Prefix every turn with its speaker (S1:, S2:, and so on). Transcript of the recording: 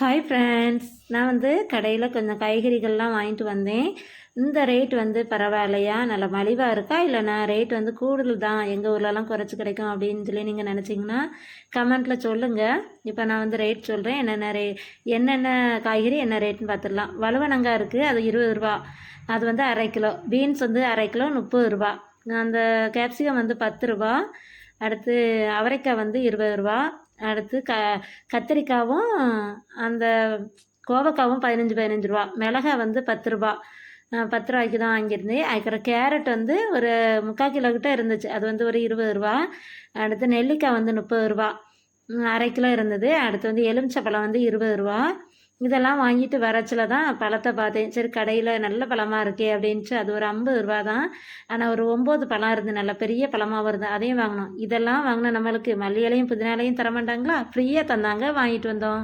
S1: Hi friends நான் வந்து கடையில் கொஞ்சம் காய்கறிகள்லாம் வாங்கிட்டு வந்தேன். இந்த ரேட் வந்து பரவாயில்லையா? நல்ல மலிவாக இருக்கா? இல்லைனா ரேட் வந்து கூடுதல் தான் எங்கள் ஊர்லலாம் குறைச்சி கிடைக்கும் அப்படின்னு சொல்லி நீங்கள் நினச்சிங்கன்னா கமெண்ட்டில் சொல்லுங்கள் இப்போ நான் வந்து ரேட் சொல்கிறேன் என்னென்ன ரே என்னென்ன காய்கறி என்ன ரேட்னு பார்த்துடலாம் வலுவனங்காய் இருக்குது அது இருபது ரூபா. அது வந்து அரை கிலோ. பீன்ஸ் வந்து அரை கிலோ முப்பது ரூபா. அந்த கேப்சிகம் வந்து பத்து ரூபா. அடுத்து அவரைக்காய் வந்து இருபது ரூபா. அடுத்து க கத்திரிக்காவும் அந்த கோவக்காவும் பதினஞ்சு பதினஞ்சு ரூபா. மிளகா வந்து பத்து ரூபா. பத்து ரூபாய்க்கு தான் வாங்கியிருந்தேன். அதுக்கப்புறம் கேரட் வந்து ஒரு முக்கால் கிலோ கிட்ட இருந்துச்சு. அது வந்து ஒரு இருபது ரூபா. அடுத்து நெல்லிக்காய் வந்து முப்பது ரூபா. அரை கிலோ இருந்தது. அடுத்து வந்து எலுமிச்சை பழம் வந்து இருபது ரூபா. இதெல்லாம் வாங்கிட்டு வரச்சில தான் பழத்தை பார்த்தேன். சரி கடையில் நல்ல பழமாக இருக்கே அப்படின்ட்டு அது ஒரு ஐம்பது ரூபா தான். ஆனால் ஒரு ஒம்பது பழம் இருந்து நல்ல பெரிய பழமாக வருது அதையும் வாங்கினோம். இதெல்லாம் வாங்கினா நம்மளுக்கு மல்லியிலையும் புதினாலையும் தர மாட்டாங்களா? ஃப்ரீயாக தந்தாங்க. வாங்கிட்டு வந்தோம்.